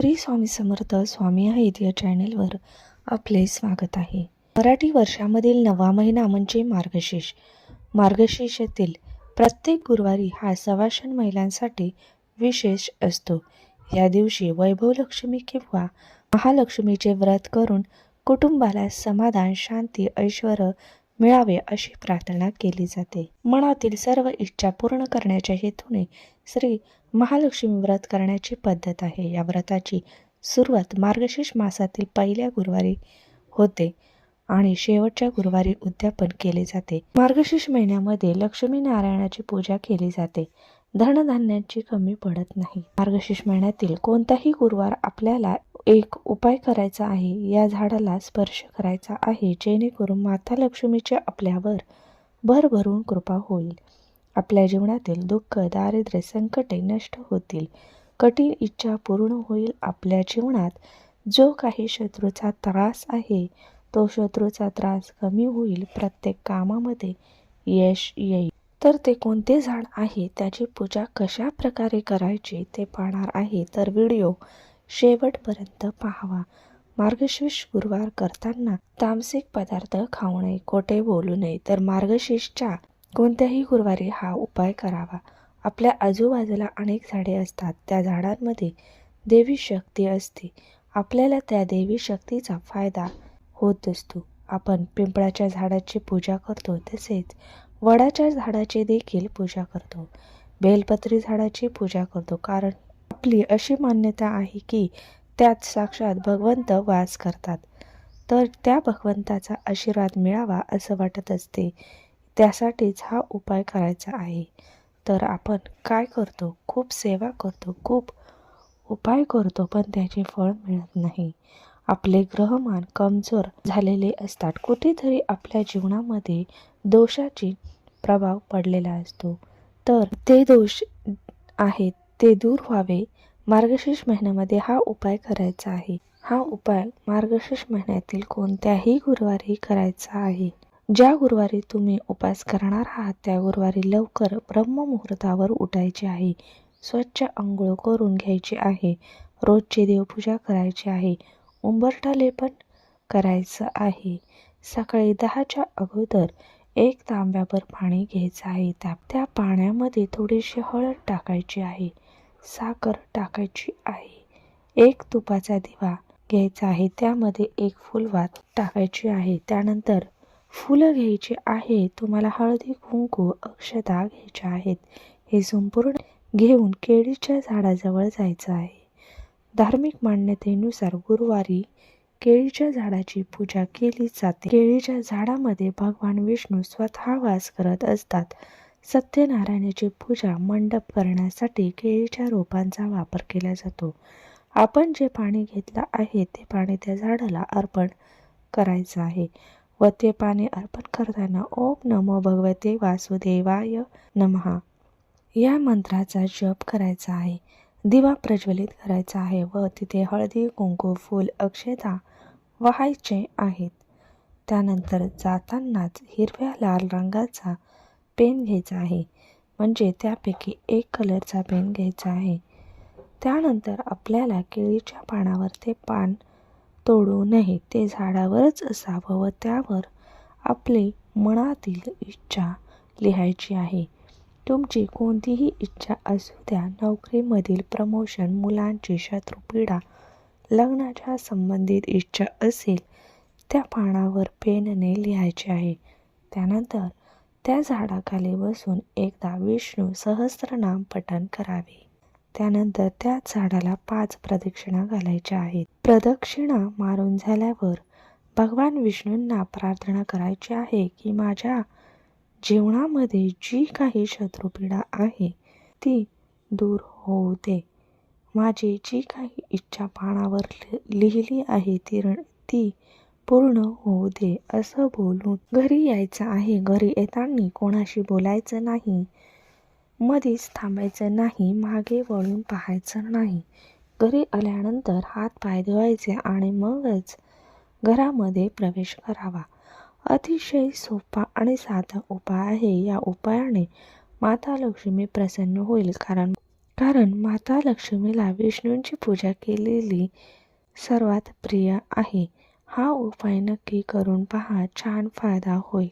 श्री स्वामी समर्थ स्वामी आहेत या चॅनेलवर आपले स्वागत आहे. मराठी वर्षामधील नवा महिना म्हणजे मार्गशीर्ष. मार्गशीर्षातील प्रत्येक गुरुवारी हा सवाशन महिलांसाठी विशेष असतो. या दिवशी वैभवलक्ष्मी किंवा महालक्ष्मीचे व्रत करून कुटुंबाला समाधान शांती ऐश्वर मिळावे अशी प्रार्थना केली जाते. मनातील सर्व इच्छा पूर्ण करण्याच्या हेतूने श्री महालक्ष्मी व्रत करण्याची पद्धत आहे. या व्रताची सुरुवात मार्गशीर्ष मासातील पहिल्या गुरुवारी होते आणि शेवटच्या गुरुवारी उद्यापन केले जाते. मार्गशीर्ष महिन्यामध्ये लक्ष्मी नारायणाची पूजा केली जाते. धनधान्यांची कमी पडत नाही. मार्गशीर्ष महिन्यातील कोणताही गुरुवार आपल्याला एक उपाय करायचा आहे या झाडाला स्पर्श करायचा आहे जेणेकरून माता लक्ष्मीची आपल्यावर भरभरून कृपा होईल. आपल्या जीवनातील दुःख दारिद्र्य संकटे नष्ट होतील. कठीण इच्छा पूर्ण होईल. आपल्या जीवनात जो काही शत्रूचा त्रास आहे तो शत्रूचा त्रास कमी होईल. प्रत्येक कामामध्ये यश येईल. तर ते कोणते झाड आहे? त्याची पूजा कशा प्रकारे करायची ते पाहणार आहे. तर व्हिडिओ शेवटपर्यंत पाहावा. मार्गशीर्ष गुरुवार करताना तामसिक पदार्थ खाऊ नये खोटे बोलू नये. तर मार्गशीर्षच्या कोणत्याही गुरुवारी हा उपाय करावा. आपल्या आजूबाजूला अनेक झाडे असतात. त्या झाडांमध्ये देवी शक्ती असते. आपल्याला त्या देवी शक्तीचा फायदा होत असतो. आपण पिंपळाच्या झाडाची पूजा करतो तसेच वडाच्या झाडाची देखील पूजा करतो. बेलपत्री झाडाची पूजा करतो. कारण आपली अशी मान्यता आहे की त्यात साक्षात भगवंत वास करतात. तर त्या भगवंताचा आशीर्वाद मिळावा असं वाटत असते. त्यासाठीच हा उपाय करायचा आहे. तर आपण काय करतो? खूप सेवा करतो खूप उपाय करतो पण त्याचे फळ मिळत नाही. आपले ग्रहमान कमजोर झालेले असतात. कुठेतरी आपल्या जीवनामध्ये दोषाची प्रभाव पडलेला असतो. तर ते दोष आहेत ते दूर व्हावे. मार्गशीर्ष महिन्यामध्ये हा उपाय करायचा आहे. हा उपाय मार्गशीर्ष महिन्यातील कोणत्याही गुरुवारी करायचा आहे. ज्या गुरुवारी तुम्ही उपास करणार आहात त्या गुरुवारी लवकर ब्रह्ममुहूर्तावर उठायचे आहे. स्वच्छ आंघोळ करून घ्यायची आहे. रोजची देवपूजा करायची आहे. उंबरठा लेपन करायचं आहे. सकाळी दहाच्या अगोदर एक तांब्याभर पाणी घ्यायचं आहे. त्या त्या पाण्यामध्ये थोडीशी हळद टाकायची आहे. साखर टाकायची आहे. एक तुपाचा दिवा घ्यायचा आहे. त्यामध्ये एक फुलवात टाकायची आहे. त्यानंतर फुलं घ्यायची आहे तुम्हाला हळदी कुंकू अक्षता घ्यायच्या आहेत. हे संपूर्ण घेऊन केळीच्या झाडाजवळ जायचं आहे. धार्मिक मान्यतेनुसार गुरुवारी केळीच्या झाडाची पूजा केली जाते. केळीच्या झाडामध्ये भगवान विष्णू स्वतः वास करत असतात. सत्यनारायणाची पूजा मंडप करण्यासाठी केळीच्या रोपांचा वापर केला जातो. आपण जे पाणी घेतलं आहे ते पाणी त्या झाडाला अर्पण करायचं आहे. व ते पाणी अर्पण करताना ओम नमो भगवते वासुदेवाय नमहा या मंत्राचा जप करायचा आहे. दिवा प्रज्वलित करायचा आहे व तिथे हळदी कुंकू फूल अक्षता वाहायचे आहेत. त्यानंतर जातानाच हिरव्या लाल रंगाचा पेन घ्यायचा आहे. म्हणजे त्यापैकी एक कलरचा पेन घ्यायचा आहे. त्यानंतर आपल्याला केळीच्या पानावर ते पान तोडू नये. ते झाडावरच असावं व त्यावर आपले मनातील इच्छा लिहायची आहे. तुमची कोणतीही इच्छा असू द्या. नोकरीमधील प्रमोशन मुलांची शत्रुपीडा लग्नाच्या संबंधित इच्छा असेल त्या पानावर पेनने लिहायचे आहे. त्यानंतर त्या झाडाखाली बसून एकदा विष्णू सहस्रनाम पठण करावे. त्यानंतर त्या झाडाला पाच प्रदक्षिणा घालायच्या आहेत. प्रदक्षिणा मारून झाल्यावर भगवान विष्णूंना प्रार्थना करायची आहे की माझ्या जीवनामध्ये जी काही शत्रुपीडा आहे ती दूर होऊ दे. माझी जी काही इच्छा पानावर लिहिली आहे ती ती पूर्ण होऊ दे असं बोलून घरी यायचं आहे. घरी येताना कोणाशी बोलायचं नाही. मध्येच थांबायचं नाही मागे वळून पाहायचं नाही. घरी आल्यानंतर हात पाय धुवायचे आणि मगच घरामध्ये प्रवेश करावा. अतिशय सोपा आणि साधा उपाय आहे. या उपायाने माता लक्ष्मी प्रसन्न होईल. कारण कारण माता लक्ष्मीला विष्णूंची पूजा केलेली सर्वात प्रिय आहे. हा उपाय नक्की करून पहा. छान फायदा होईल.